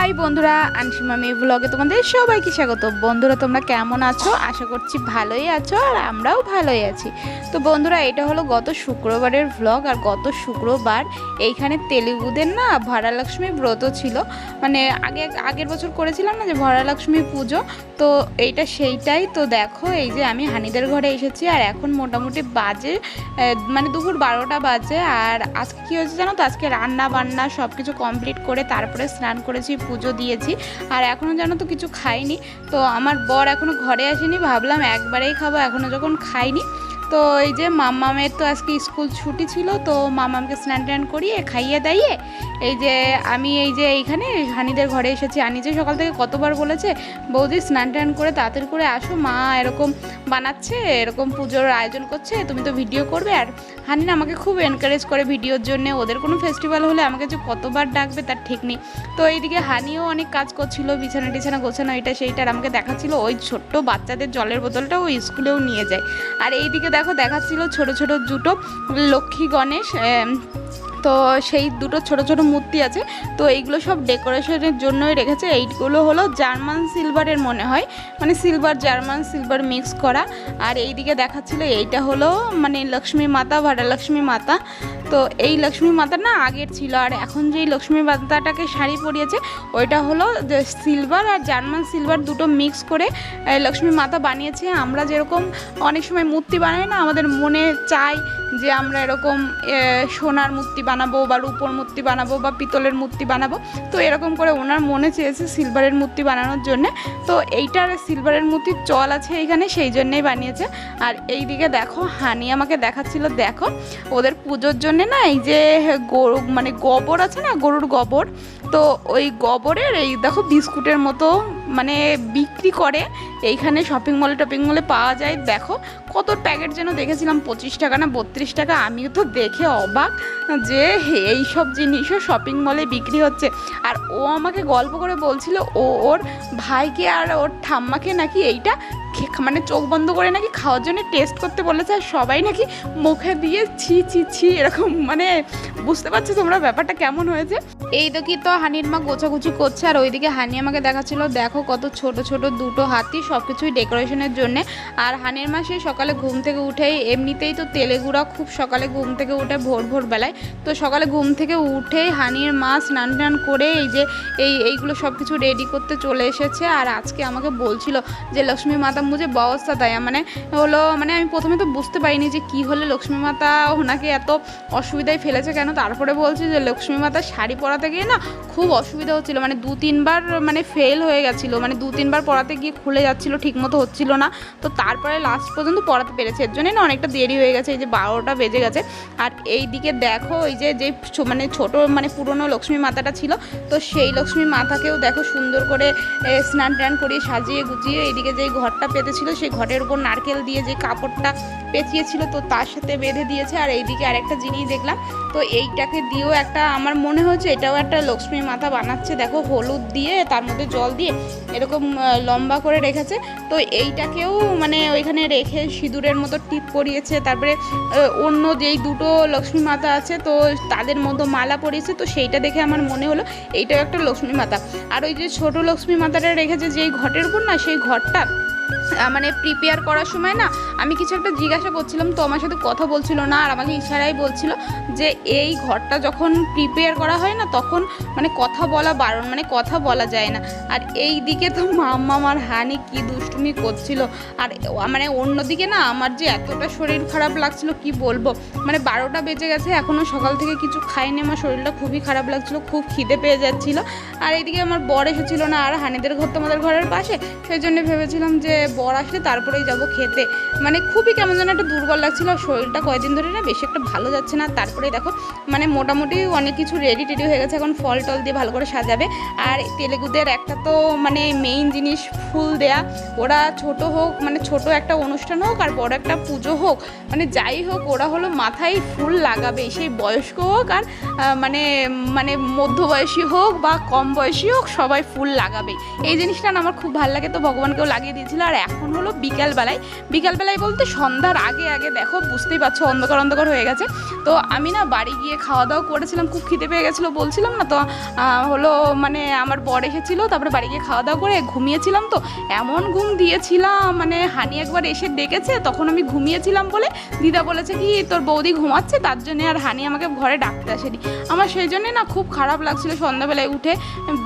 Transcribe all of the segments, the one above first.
High বন্ধুরা আনসিমামি ব্লগে তোমাদের সবাইকে স্বাগত। বন্ধুরা, তোমরা কেমন আছো? আশা করছি ভালোই আছো আর আমরাও ভালোই আছি। তো বন্ধুরা, এটা হলো গত শুক্রবারের ভ্লগ আর গত শুক্রবার এইখানে তেলেগুদের না ভরালক্ষ্মী ব্রত ছিল। মানে আগে, আগের বছর করেছিলাম না যে ভরালক্ষ্মী পুজো, তো এইটা সেইটাই। তো দেখো, এই যে আমি হানিদের ঘরে এসেছি আর এখন মোটামুটি বাজে মানে দুপুর বারোটা বাজে। আর আজকে কী হয়েছে জানো তো? আজকে রান্না বান্না সব কিছু কমপ্লিট করে তারপরে স্নান করেছি পুজো দিয়েছি। আর এখনও জানো তো কিছু খাইনি। তো আমার বর এখনও ঘরে আসেনি, ভাবলাম একবারেই খাব এখনও যখন খাইনি। তো এই যে মামামের তো আজকে স্কুল ছুটি ছিল, তো মামামকে স্নান ট্যান করিয়ে, খাইয়ে দাইয়ে এই যে আমি এই যে এইখানে হানিদের ঘরে এসেছি। আনি যে সকাল থেকে কতবার বলেছে, বৌদি স্নান টান করে তাড়াতাড়ি করে আসো, মা এরকম বানাচ্ছে, এরকম পুজোর আয়োজন করছে, তুমি তো ভিডিও করবে। আর হানি না আমাকে খুব এনকারেজ করে ভিডিওর জন্য। ওদের কোনো ফেস্টিভ্যাল হলে আমাকে যে কতবার ডাকবে তার ঠিক নেই। তো এইদিকে হানিও অনেক কাজ করছিল, বিছানা টিছানা গোছানো, এটা সেইটা, আর আমাকে দেখাচ্ছিল ওই ছোট্ট বাচ্চাদের জলের বোতলটা ওই স্কুলেও নিয়ে যায়। আর এইদিকে দেখো, দেখাচ্ছিল ছোট ছোট জুটো লক্ষ্মী গণেশ তো সেই দুটো ছোট ছোট মূর্তি আছে। তো এইগুলো সব ডেকোরেশনের জন্যই রেখেছে। এইগুলো হলো জার্মান সিলভারের মনে হয়। মানে সিলভার, জার্মান সিলভার মিক্স করা। আর এইদিকে দেখাচ্ছিল, এইটা হলো মানে লক্ষ্মী মাতা ভাড়ালক্ষ্মী মাতা। তো এই লক্ষ্মী মাতা না আগের ছিল। আর এখন যেই লক্ষ্মী মাতাটাকে শাড়ি পরিয়েছে, ওইটা হলো সিলভার আর জার্মান সিলভার দুটো মিক্স করে লক্ষ্মী মাতা বানিয়েছে। আমরা যেরকম অনেক সময় মূর্তি বানাই না, আমাদের মনে চাই যে আমরা এরকম সোনার মূর্তি বানাবো বা রূপোর মূর্তি বানাবো বা পিতলের মূর্তি বানাবো। তো এরকম করে ওনার মনে চেয়েছে সিলভারের মূর্তি বানানোর জন্য। তো এইটার সিলভারের মূর্তির চল আছে এখানে সেই জন্যেই বানিয়েছে। আর এই দিকে দেখো, হানি আমাকে দেখাচ্ছিল, দেখো, ওদের পুজোর জন্যে না এই যে গরু মানে গোবর আছে না, গরুর গোবর? তো ওই গোবরের এই দেখো বিস্কুটের মতো মানে বিক্রি করে, এইখানে শপিং মলে টপিং মলে পাওয়া যায়। দেখো কত প্যাকেট যেন দেখেছিলাম, পঁচিশ টাকা না বত্রিশ টাকা, আমিও তো দেখে অবাক যে এই সব জিনিসও শপিং মলে বিক্রি হচ্ছে। আর ও আমাকে গল্প করে বলছিল, ও ওর ভাইকে আর ওর ঠাম্মাকে নাকি এইটা মানে চোখ বন্ধ করে নাকি খাওয়ার জন্য টেস্ট করতে বলেছে, আর সবাই নাকি মুখে দিয়ে ছি ছি ছি, এরকম মানে বুঝতে পারছ তোমরা ব্যাপারটা কেমন হয়েছে? এই তো কি তো হানির মা গোছাগুছি করছে, আর ওইদিকে হানি আমাকে দেখাচ্ছিল, দেখো কত ছোট ছোট দুটো হাতি সব কিছুই ডেকোরেশনের জন্য। আর হানির মা সেই সকালে ঘুম থেকে উঠেই, এমনিতেই তো তেলেগুড়া খুব সকালে ঘুম থেকে উঠে ভোর ভোর বেলায়। তো সকালে ঘুম থেকে উঠেই হানির মা স্নান টান করে এই যে এই এইগুলো সব কিছু রেডি করতে চলে এসেছে, আর আজকে আমাকে বলছিল যে লক্ষ্মী মাতা মুঝে ব্যবস্থা দেয়। মানে হলো মানে আমি প্রথমে তো বুঝতে পারিনি যে কি হলে, লক্ষ্মী মাতা ওনাকে এত অসুবিধায় ফেলেছে কেন? তারপরে বলছি যে লক্ষ্মী মাতা শাড়ি পরাতে গিয়ে না খুব অসুবিধা হচ্ছিল। মানে দু, তিনবার মানে ফেল হয়ে গেছিল। মানে দু, তিনবার পড়াতে গিয়ে খুলে যাচ্ছিল ঠিক মতো হচ্ছিল না। তো তারপরে লাস্ট পর্যন্ত পড়াতে পেরেছে। এর জন্যই না অনেকটা দেরি হয়ে গেছে। এই যে বারোটা বেজে গেছে। আর এই দিকে দেখো, এই যে যে মানে ছোট মানে পুরনো লক্ষ্মী মাতাটা ছিল। তো সেই লক্ষ্মী মাতাকেও দেখো সুন্দর করে স্নান টান করিয়ে সাজিয়ে গুছিয়ে এইদিকে যে ঘরটা পেতেছিল, সেই ঘরের উপর নারকেল দিয়ে যে কাপড়টা পেঁচিয়েছিল, তো তার সাথে বেঁধে দিয়েছে। আর এইদিকে আরেকটা জিনিস দেখলাম। তো এইটাকে দিয়েও একটা, আমার মনে হচ্ছে এটাও একটা লক্ষ্মী মাথা বানাচ্ছে, দেখো হলুদ দিয়ে, তার মধ্যে জল দিয়ে এরকম লম্বা করে রেখেছে। তো এইটাকেও মানে ওইখানে রেখে সিঁদুরের মতো টিপ পরিয়েছে তারপরে অন্য যেই দুটো লক্ষ্মী মাতা আছে, তো তাদের মতো মালা পরিয়েছে, তো সেইটা দেখে আমার মনে হলো এইটাও একটা লক্ষ্মী মাতা আর ওই যে ছোট লক্ষ্মী মাতাটা রেখেছে যেই ঘটের উপর না, সেই ঘরটা মানে প্রিপেয়ার করার সময় না, আমি কিছু একটা জিজ্ঞাসা করছিলাম, তো আমার সাথে কথা বলছিল না, আর আমাকে ইশারাই বলছিল যে এই ঘরটা যখন প্রিপেয়ার করা হয় না, তখন মানে কথা বলা বারণ মানে কথা বলা যায় না। আর এই দিকে তো মাম্মা আমার হানি কি দুষ্টুমি করছিল। আর মানে অন্যদিকে না আমার যে এতটা শরীর খারাপ লাগছিল, কি বলব? মানে বারোটা বেজে গেছে এখনও সকাল থেকে কিছু খাইনি, আমার শরীরটা খুবই খারাপ লাগছিল, খুব খিদে পেয়ে যাচ্ছিল। আর এইদিকে আমার বর এসেছিল না, আর হানিদের ঘর তো আমাদের ঘরের পাশে, সেই জন্য ভেবেছিলাম যে বর আসলে তারপরেই যাব খেতে। মানে খুবই কেমন যেন একটা দুর্বল লাগছিল শরীরটা কয়েকদিন ধরে না বেশি একটা ভালো যাচ্ছে না। তারপরে দেখো মানে মোটামুটি অনেক কিছু রেডি টেডি হয়ে গেছে, এখন ফল টল দিয়ে ভালো করে সাজাবে। আর তেলেগুদের একটা তো মানে মেইন জিনিস ফুল দেয়া। ওরা ছোট হোক মানে ছোট একটা অনুষ্ঠান হোক, আর বড় একটা পুজো হোক মানে যাই হোক, ওরা হলো মাথায় ফুল লাগাবে। সেই বয়স্ক হোক আর মানে মানে মধ্যবয়সী হোক বা কম বয়সী হোক, সবাই ফুল লাগাবে। এই জিনিসটা আমার খুব ভালো লাগে, তো ভগবানকেও লাগিয়ে দিয়েছিল। আর এখন হলো বিকালবেলায়। বিকালবেলায় বলতে সন্ধ্যার আগে আগে দেখো, বুঝতেই পারছ, অন্ধকার অন্ধকার হয়ে গেছে। তো আমি না বাড়ি গিয়ে খাওয়া দাওয়া করেছিলাম, খুব খিদে পেয়ে গেছিল বলছিলাম না, তো হলো মানে আমার বর এসেছিল, তারপরে বাড়ি গিয়ে খাওয়া দাওয়া করে ঘুমিয়েছিলাম তো, এমন ঘুম দিয়েছিলাম মানে হানি একবার এসে ডেকেছে, তখন আমি ঘুমিয়েছিলাম বলে দিদা বলেছে কি, তোর বৌদি ঘুমাচ্ছে, তার জন্য আর হানি আমাকে ঘরে ডাকতে আসেনি। আমার সেই জন্যে না খুব খারাপ লাগছিল সন্ধ্যাবেলায় উঠে,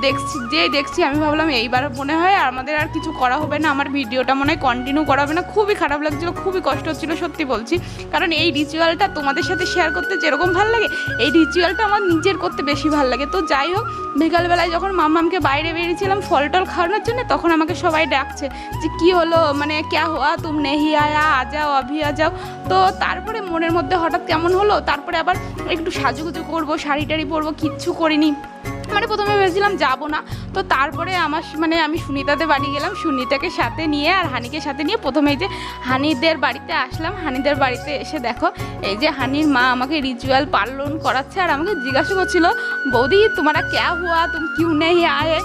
দেখছি, যেই দেখছি আমি ভাবলাম এইবার মনে হয় আমাদের আর কিছু করা হবে না, আমার ভিডিওটা মনে হয় কন্টিনিউ করা হবে না। খুবই খারাপ লাগছিল, খুবই কষ্ট হচ্ছিল, সত্যি বলছি। কারণ এই রিচুয়ালটা তোমাদের সাথে শেয়ার করতে যেরকম ভালো লাগে, এই রিচুয়ালটা আমার নিজের করতে বেশি ভালো লাগে। তো যাই হোক, বিকালবেলায় যখন মাম্মামকে বাইরে বেরিয়েছিলাম ফল টল খাওয়ানোর জন্য, তখন আমাকে সবাই ডাকছে যে, কি হলো? মানে ক্যা হওয়া তুম নেহি আয়া? আ যাও, অভি আ যাও। তো তারপরে মনের মধ্যে হঠাৎ কেমন হলো? তারপরে আবার একটু সাজুগুজু করব শাড়ি টাড়ি পরবো, কিচ্ছু করিনি। মানে প্রথমে ভেবেছিলাম যাব না। তো তারপরে আমার মানে আমি সুনিতাদের বাড়ি গেলাম। সুনিতাকে সাথে নিয়ে আর হানিকে সাথে নিয়ে প্রথমে এই যে হানিদের বাড়িতে আসলাম। হানিদের বাড়িতে এসে দেখো, এই যে হানির মা আমাকে রিচুয়াল পালন করাচ্ছে আর আমাকে জিজ্ঞাসা করছিল, বৌদি, তোমারা ক্যা হুয়া? তুমি কিউ নেই আয়ে?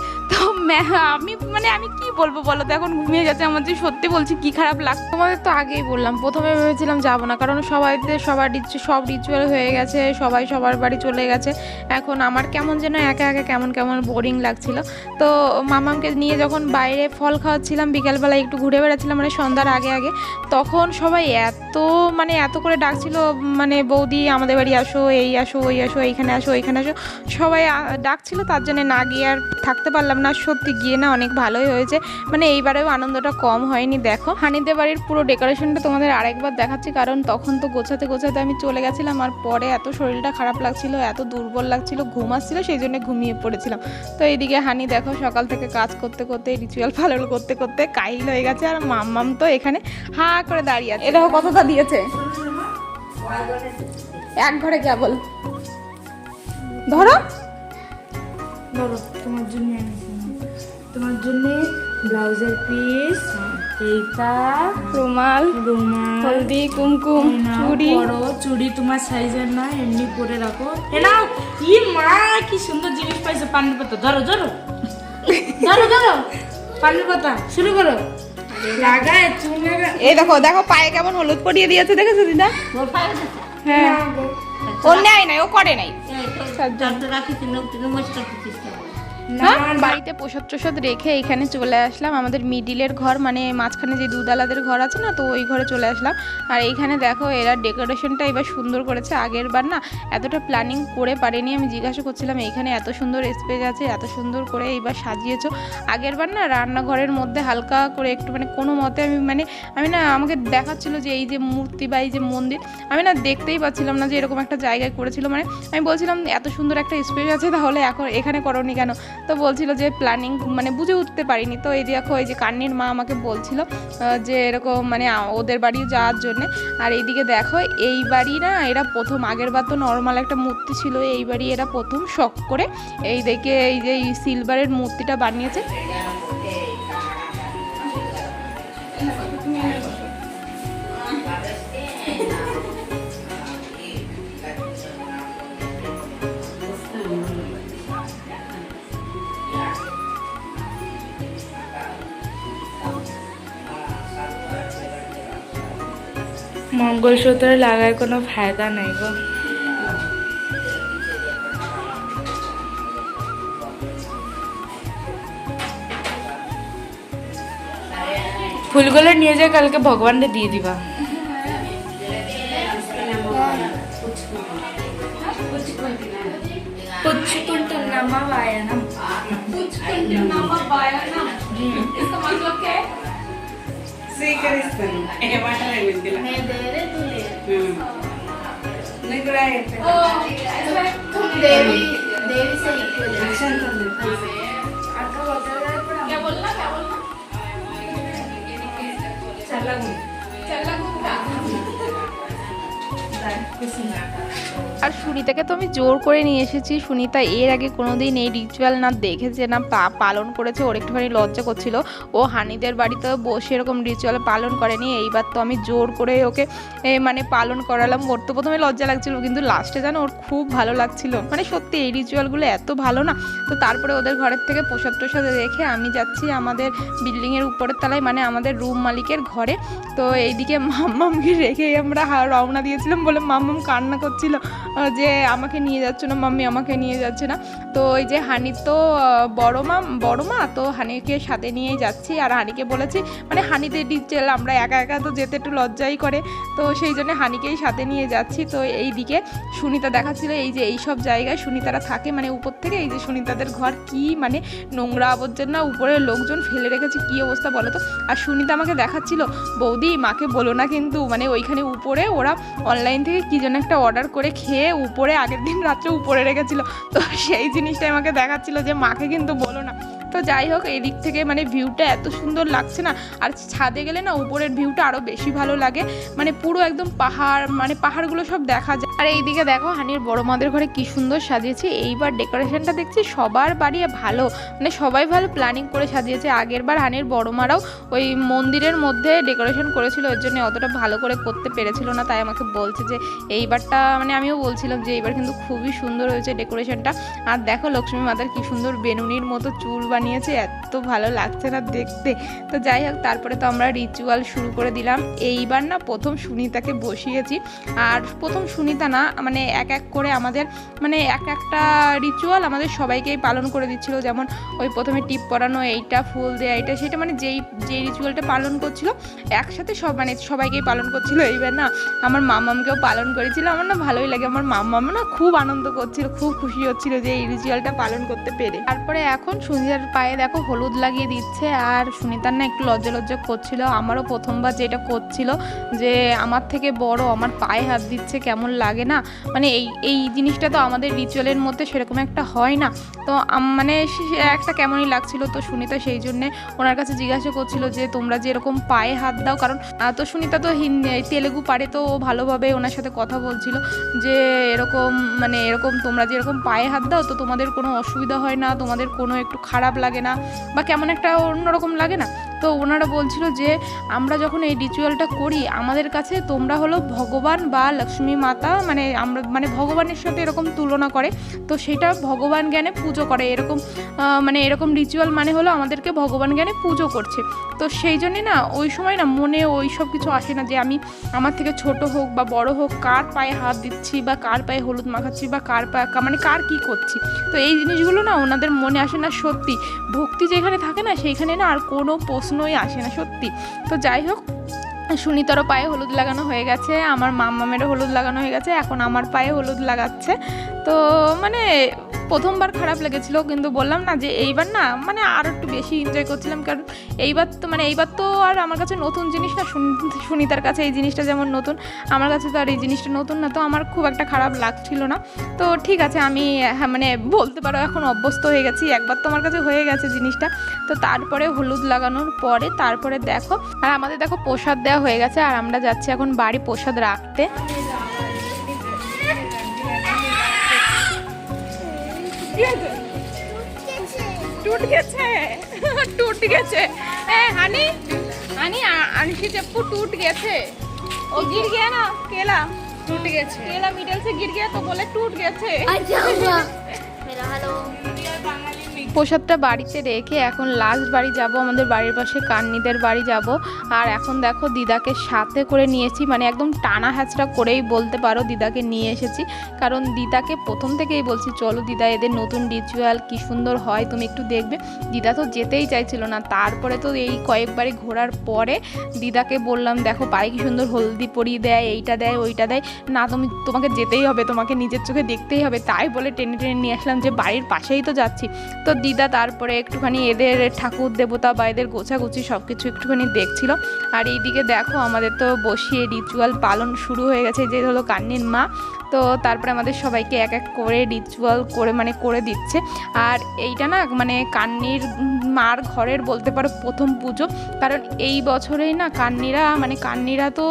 আমি মানে আমি কি বলব বলো? তো এখন ঘুমিয়ে গেছে আমার যে সত্যি বলছি, কি খারাপ লাগছে তোমাদের তো আগেই বললাম, প্রথমে ভেবেছিলাম যাব না, কারণ সবাইতে সবার সব রিচুয়াল হয়ে গেছে, সবাই সবার বাড়ি চলে গেছে। এখন আমার কেমন যেন একা একা কেমন কেমন বোরিং লাগছিল। তো মামামকে নিয়ে যখন বাইরে ফল খাওয়াচ্ছিলাম বিকালবেলায় একটু ঘুরে বেড়াচ্ছিলাম মানে সন্ধ্যার আগে আগে, তখন সবাই এত মানে এত করে ডাকছিল মানে বৌদি, আমাদের বাড়ি আসো, এই আসো, ওই আসো, এইখানে আসো এইখানে আসো। সবাই ডাকছিল, তার জন্য না গিয়ে আর থাকতে পারলাম না। সত্যি গিয়ে না অনেক ভালোই হয়েছে। মানে এইবারেও আনন্দটা কম হয়নি, দেখো। হানিদের বাড়ির পুরো ডেকোরেশনটা তোমাদের আরেকবার দেখাচ্ছি, কারণ তখন তো গোছাতে গোছাতে আমি চলে গেছিলাম আর পরে এত শরীরটা খারাপ লাগছিল, এত দুর্বল লাগছিল, ঘুম আসছিল, সেই জন্য ঘুমিয়ে পড়েছিলাম। তো এইদিকে হানি দেখো সকাল থেকে কাজ করতে করতে রিচুয়াল পালন করতে করতে কাহিল হয়ে গেছে আর মাম্মাম তো এখানে হা করে দাঁড়িয়ে আছে। এ দেখো কতটা দিয়েছে। এক ঘরে কেবল। ধরো। ধরো তোমার জন্য তোমার জন্য ব্লাউজের পিস এইটা রুমাল রুমাল হলদি কুমকুম চুড়ি পরো, চুড়ি। তোমার সাইজের না এমনি পরে রাখো। এ নাও ই মা কি সুন্দর জিনিস পাইছো পানির পাতা। ধরো ধরো। ধরো ধরো। পানির পাতা শুরু করো। লাগায় চুলে এই দেখো দেখো পায়ে কেমন হলুদ পরিয়ে দিয়েছে দেখেছ দিদা? হ্যাঁ। ও নেয় নাই ও করে নাই। চারজন রাখি তিন নমস্কার করছিস না বাড়িতে প্রসাদ টসাদ রেখে এখানে চলে আসলাম। আমাদের মিডিলের ঘর মানে মাঝখানে যে দুদালাদের ঘর আছে না তো ওই ঘরে চলে আসলাম। আর এইখানে দেখো এরা ডেকোরেশনটা এবার সুন্দর করেছে। আগের বার না এতটা প্ল্যানিং করে পারেনি। আমি জিজ্ঞাসা করছিলাম এইখানে এত সুন্দর স্পেস আছে এত সুন্দর করে এইবার সাজিয়েছো? আগের বার না রান্নাঘরের মধ্যে হালকা করে একটু মানে কোনো মতে আমি মানে আমি না আমাকে দেখাচ্ছিল যে এই যে মূর্তি বা এই যে মন্দির আমি না দেখতেই পাচ্ছিলাম না যে এরকম একটা জায়গায় করেছিল। মানে আমি বলছিলাম এত সুন্দর একটা স্পেস আছে তাহলে এখন এখানে করনি কেন? তো বলছিল যে প্ল্যানিং মানে বুঝে উঠতে পারিনি। তো এই দেখো, এই যে কান্নির মা আমাকে বলছিল যে এরকম মানে ওদের বাড়ি যাওয়ার জন্যে। আর এইদিকে দেখো, এই বাড়ি না, এরা প্রথম, আগের বার তো নর্মাল একটা মূর্তি ছিল, এই বাড়ি এরা প্রথম শখ করে। এই দেখে এই যে সিলভারের মূর্তিটা বানিয়েছে। মঙ্গলসূত্র লাগার কোনো ফায়দা নেই গো। ফুলগুলো নিয়ে যা কালকে ভগবানকে দিয়ে দিবা। পুচকুন্টুন্নম্মা বায়নম। পুচকুন্টুন্নম্মা বায়নম। इसका मतलब क्या స్వీకరిస్తాను ఏమంటారు విద్యలో నీకు కూడా আর সুনিতাকে তো আমি জোর করে নিয়ে এসেছি। সুনিতা এর আগে কোনোদিন এই রিচুয়াল না দেখেছে, না পালন করেছে, ওর একটুখানি লজ্জা করছিল। ও হানিদের বাড়িতে বসে এরকম রিচুয়াল পালন করেনি। এইবার তো আমি জোর করে ওকে মানে পালন করালাম। ওর তো প্রথমে লজ্জা লাগছিল, কিন্তু লাস্টে যেন ওর খুব ভালো লাগছিল। মানে সত্যি এই রিচুয়ালগুলো এত ভালো না। তো তারপরে ওদের ঘরের থেকে প্রসাদ প্রসাদ রেখে আমি যাচ্ছি আমাদের বিল্ডিংয়ের উপরের তলায় মানে আমাদের রুম মালিকের ঘরে। তো এইদিকে মাম্মামকে রেখেই আমরা রওনা দিয়েছিলাম বলে মাম্মাম কান্না করছিল। যে আমাকে নিয়ে যাচ্ছে না, মাম্মি আমাকে নিয়ে যাচ্ছে না। তো ওই যে হানির তো বড় মা বড় মা, তো হানিকে সাথে নিয়েই যাচ্ছি। আর হানিকে বলেছি মানে হানিতে ডিটেল আমরা একা একা তো যেতে একটু লজ্জাই করে। তো সেই জন্য হানিকেই সাথে নিয়ে যাচ্ছি। তো এই দিকে সুনিতা দেখাচ্ছিল, এই যে এই সব জায়গায় সুনিতারা থাকে মানে উপর থেকে এই যে সুনিতাদের ঘর কি মানে নোংরা আবর্জনা, উপরে লোকজন ফেলে রেখেছে, কি অবস্থা বলো তো? আর সুনিতা আমাকে দেখাচ্ছিল, বৌদি, মাকে বলো না কিন্তু মানে ওইখানে উপরে ওরা অনলাইন থেকে কী যেন একটা অর্ডার করে খেয়ে উপরে আগের দিন রাত্রে উপরে রেখেছিল। তো সেই জিনিসটাই আমাকে দেখাচ্ছিল যে মাকে কিন্তু বলো না। তো যাই হোক, এই দিক থেকে মানে ভিউটা এত সুন্দর লাগছে না। আর ছাদে গেলে না উপরের ভিউটা আরও বেশি ভালো লাগে। মানে পুরো একদম পাহাড় মানে পাহাড়গুলো সব দেখা যায়। আর এইদিকে দেখো, হানির বড় মাদের ঘরে কি সুন্দর সাজিয়েছে। এইবার ডেকোরেশনটা দেখছি, সবার বাড়ি ভালো। মানে সবাই ভালো প্ল্যানিং করে সাজিয়েছে। আগের বার হানির বড় মারাও ওই মন্দিরের মধ্যে ডেকোরেশন করেছিল। ওর জন্য অতটা ভালো করে করতে পেরেছিল না। তাই আমাকে বলছে যে, এইবারটা মানে আমিও বলছিলাম যে, এইবার কিন্তু খুবই সুন্দর হয়েছে ডেকোরেশনটা আর দেখো, লক্ষ্মী মাতার কি সুন্দর বেনুনির মতো চুল বানিয়েছে, এত ভালো লাগছে না দেখতে। তো যাই হোক, তারপরে তো আমরা রিচুয়াল শুরু করে দিলাম। এইবার না প্রথম সুনিতাকে বসিয়েছি। আর প্রথম সুনিতা না মানে এক এক করে আমাদের মানে এক একটা রিচুয়াল আমাদের সবাইকেই পালন করে দিচ্ছিল। যেমন ওই প্রথমে টিপ পরানো, এইটা ফুল দেয়া, এইটা সেটা মানে যেই যেই রিচুয়ালটা পালন করছিল, একসাথে সব মানে সবাইকেই পালন করছিল। এইবার না আমার মামামকেও পালন করেছিল। আমার না ভালোই লাগে। আমার মামাম না খুব আনন্দ করছিল, খুব খুশি হচ্ছিল যে এই রিচুয়ালটা পালন করতে পেরে। তারপরে এখন সুনিতার পায়ে দেখো হলুদ লাগিয়ে দিচ্ছে আর সুনিতার না একটু লজ্জা লজ্জা করছিল। আমারও প্রথমবার যেটা করছিল যে আমার থেকে বড়, আমার পায়ে হাত দিচ্ছে কেমন লাগে না? মানে এই এই জিনিসটা তো আমাদের রিচুয়ালের মধ্যে সেরকম একটা হয় না। তো মানে একটা কেমনই লাগছিল তো সুনিতা সেই জন্যে ওনার কাছে জিজ্ঞাসা করছিল যে তোমরা যে এরকম পায়ে হাত দাও, কারণ তো সুনিতা তো তেলেগু পারে তো ভালোভাবে ওনার সাথে কথা বলছিল যে এরকম মানে এরকম তোমরা যেরকম পায়ে হাত দাও তো তোমাদের কোনো অসুবিধা হয় না, তোমাদের কোনো একটু খারাপ লাগে না বা কেমন একটা অন্যরকম লাগে না তো ওনারা বলছিল যে, আমরা যখন এই রিচুয়ালটা করি, আমাদের কাছে তোমরা হলো ভগবান বা লক্ষ্মী মাতা মানে আমরা মানে ভগবানের সাথে এরকম তুলনা করে। তো সেটা ভগবান জ্ঞানে পুজো করে। এরকম মানে এরকম রিচুয়াল মানে হলো আমাদেরকে ভগবান জ্ঞানে পুজো করছে। তো সেই জন্যে না, ওই সময় না মনে ওই সব কিছু আসে না যে, আমি আমার থেকে ছোট হোক বা বড় হোক, কার পায়ে হাত দিচ্ছি বা কার পায়ে হলুদ মাখাচ্ছি বা কার পায়ে মানে কার কি করছি? তো এই জিনিসগুলো না ওনাদের মনে আসে না সত্যি। ভক্তি যেখানে থাকে না, সেইখানে না আর কোনো প্রশ্নই আসে না, সত্যি। তো যাই হোক, সুনিতারও পায়ে হলুদ লাগানো হয়ে গেছে, আমার মাম্মামেরও হলুদ লাগানো হয়ে গেছে, এখন আমার পায়ে হলুদ লাগাচ্ছে। তো মানে প্রথমবার খারাপ লেগেছিল, কিন্তু বললাম না যে এইবার না মানে আর একটু বেশি এনজয় করছিলাম, কারণ এইবার তো মানে এইবার তো আর আমার কাছে নতুন জিনিস না সুনি- সুনিতার কাছে এই জিনিসটা যেমন নতুন, আমার কাছে তো আর এই জিনিসটা নতুন না, তো আমার খুব একটা খারাপ লাগছিল না। তো ঠিক আছে, আমি হ্যাঁ মানে বলতে পারো এখন অভ্যস্ত হয়ে গেছি, একবার তো আমার কাছে হয়ে গেছে জিনিসটা। তো তারপরে হলুদ লাগানোর পরে, তারপরে দেখো, আর আমাদের দেখো প্রসাদ দেওয়া হয়ে গেছে, আর আমরা যাচ্ছি এখন বাড়ি প্রসাদ রাখতে। টুট গেছে টুট গেছে এ হানি হানি আনসি चप्पू टूट गए थे वो गिर गया ना केला टूट गए थे केला मिडल से गिर गया तो बोले टूट गए थे मेरा हेलो প্রসাদটা বাড়িতে রেখে এখন লাস্ট বাড়ি যাব, আমাদের বাড়ির পাশে কান্নিদের বাড়ি যাব। আর এখন দেখো দিদাকে সাথে করে নিয়েছি মানে একদম টানা হ্যাচড়া করেই বলতে পারো দিদাকে নিয়ে এসেছি। কারণ দিদাকে প্রথম থেকেই বলছি, চলো দিদা, এদের নতুন রিচুয়াল কি সুন্দর হয়, তুমি একটু দেখবে। দিদা তো যেতেই চাইছিল না। তারপরে তো এই কয়েকবারে ঘোরার পরে দিদাকে বললাম, দেখো পায়ে কি সুন্দর হলদি পরিয়ে দেয়, এইটা দেয়, ওইটা দেয়। না, তুমি, তোমাকে যেতেই হবে, তোমাকে নিজের চোখে দেখতেই হবে। তাই বলে টেনে টেনে নিয়ে আসলাম যে, বাড়ির পাশেই তো যাচ্ছি। তো দিদা, তারপরে একটুখানি এদের ঠাকুর, দেবতা বা এদের গোছাগুছি সব কিছু একটুখানি দেখছিল। আর এইদিকে দেখো, আমাদের তো বসিয়ে রিচুয়াল পালন শুরু হয়ে গেছে। যে হলো কান্নির মা তো তারপরে আমাদের সবাইকে এক এক করে রিচুয়াল করে মানে করে দিচ্ছে। আর এইটা না মানে কান্নির মার ঘরের বলতে পারো প্রথম পুজো। কারণ এই বছরেই না কান্নিরা মানে কান্নিরা তো,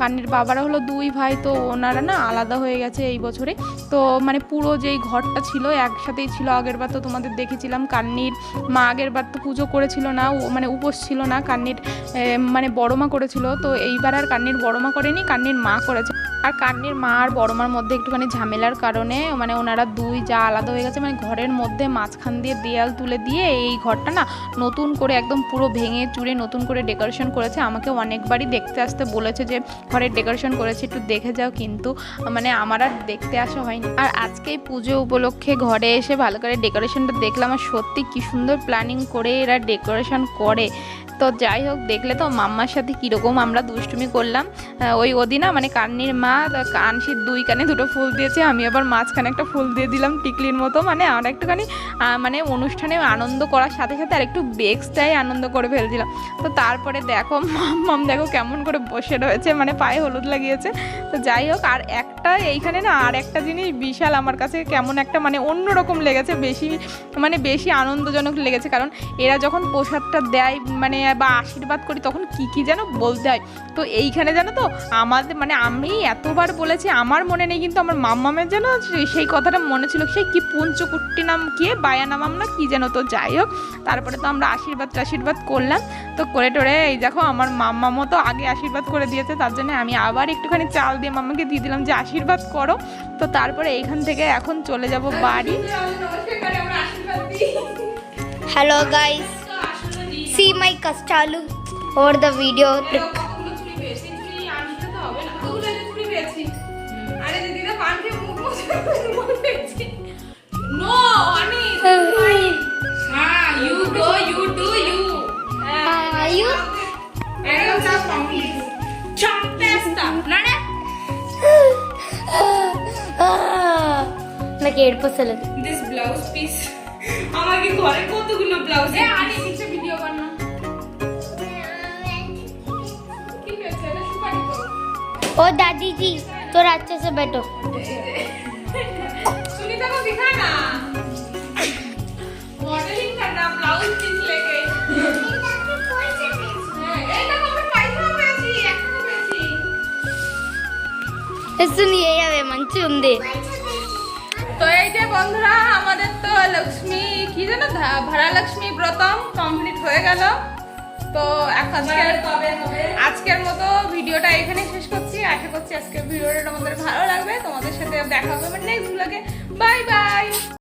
কান্নির বাবারা হলো দুই ভাই, তো ওনারা না আলাদা হয়ে গেছে এই বছরে। তো মানে পুরো যেই ঘরটা ছিল, একসাথেই ছিল। আগের বার তো তোমাদের দেখেছিলাম কান্নির মা আগের বার তো পুজো করেছিল না মানে উপোস ছিল না, কান্নির মানে বড়মা করেছিল। তো এইবার আর কান্নির বড়মা করেনি, কান্নির মা করেছে। আর কান্নির মা আর বড় মার মধ্যে একটুখানি ঝামেলার কারণে মানে ওনারা দুই যা আলাদা হয়ে গেছে মানে ঘরের মধ্যে মাঝখান দিয়ে দেয়াল তুলে দিয়ে এই ঘরটা না নতুন করে একদম পুরো ভেঙে চুরে নতুন করে ডেকোরেশন করেছে। আমাকে অনেকবারই দেখতে আসতে বলেছে যে, ঘরের ডেকোরেশন করেছে, একটু দেখে যাও কিন্তু। মানে আমার আর দেখতে আসা হয়নি। আর আজকে পুজো উপলক্ষে ঘরে এসে ভালো করে ডেকোরেশনটা দেখলাম আর সত্যি কি সুন্দর প্ল্যানিং করে এরা ডেকোরেশন করে। তো যাই হোক, দেখলে তো মাম্মার সাথে কীরকম আমরা দুষ্টুমি করলাম। ওই ওদিনা মানে কান্নির মা কানসির দুই কানে দুটো ফুল দিয়েছে, আমি আবার মাঝখানে একটা ফুল দিয়ে দিলাম টিকলির মতো মানে আর একটুখানি মানে অনুষ্ঠানে আনন্দ করার সাথে সাথে আর একটু বেক্সটাই আনন্দ করে ফেলছিলাম। তো তারপরে দেখো, মাম দেখো কেমন করে বসে রয়েছে মানে পায়ে হলুদ লাগিয়েছে। তো যাই হোক, আর একটা এইখানে না, আর একটা জিনিস বিশাল আমার কাছে কেমন একটা মানে অন্যরকম লেগেছে, বেশি মানে বেশি আনন্দজনক লেগেছে। কারণ এরা যখন প্রসাদটা দেয় মানে বা আশীর্বাদ করি, তখন কি কি যেন বলতে হয়। তো এইখানে জানো তো, আমাদের মানে আমি এতবার বলেছি, আমার মনে নেই কিন্তু আমার মাম্মামের যেন সে- সেই কথাটা মনে ছিল। সেই কি পঞ্চকুট্টি নাম কি বায়ানামাম না কি যেন তো যাই হোক। তারপরে তো আমরা আশীর্বাদ আশীর্বাদ করলাম। তো করে টোরে এই দেখো আমার মাম্মামও তো আগে আশীর্বাদ করে দিয়েছে, তার জন্য আমি আবার একটুখানি চাল দিয়ে মাম্মাকে দিয়ে দিলাম যে আশীর্বাদ করো। তো তারপরে এইখান থেকে এখন চলে যাব বাড়ি। Hello guys. See my kastalu over the video. হ্যাঁ you do you do you Are you? একদম সব কমপ্লিট চম্পেস্তা নড়ে నాకు ఏడుపు వస్తలేదు দিস ব্লাউজ পিস আমাকে ঘরে কতগুলো ব্লাউজ এ আনি নিচে ভিডিও বানানো কি হয়েছে এটা तो अच्छे से बैठो सुनीता को दिखाना मॉडलिंग करना ब्लाउज पीस लेके শুনিয়ে যাবে মঞ্চে উন্দে। তো এই যে বন্ধুরা আমাদের তো লক্ষ্মী কি জানো ভাড়া লক্ষ্মী প্রথম কমপ্লিট হয়ে গেল। তো আজকের আজকের মতো ভিডিওটা এখানে শেষ করতে আশা করছি আজকের ভিডিওটা তোমাদের ভালো লাগবে। তোমাদের সাথে দেখা হবে আমার নেক্সট ব্লগে বাই বাই